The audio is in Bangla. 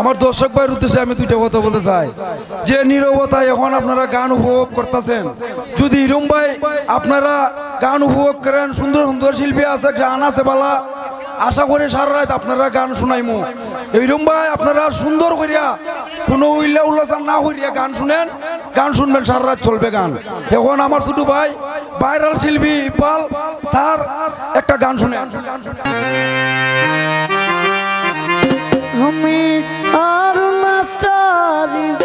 আমার দর্শক ভাইয়ের উদ্দেশ্যে আমি দুইটা কথা বলতে চাই। যে নীরবতায় এখন আপনারা গান উপভোগ করতেছেন। যদি ইরম ভাই আপনারা গান উপভোগ করেন, সুন্দর সুন্দর শিল্পী আছে, গান আছে বালা, আশা করি সারা রাত আপনারা গান শুনাইমু। এইরম ভাই আপনারা সুন্দর করিয়া, কোনো উল্লা উল্লাসান না করিয়া গান শুনেন, গান শুনবেন, সারা রাত চলবে গান। এখন আমার ছোট ভাই, ভাইরাল শিল্পী ইকবাল, তার একটা গান শুনেন। আমি আর না সারি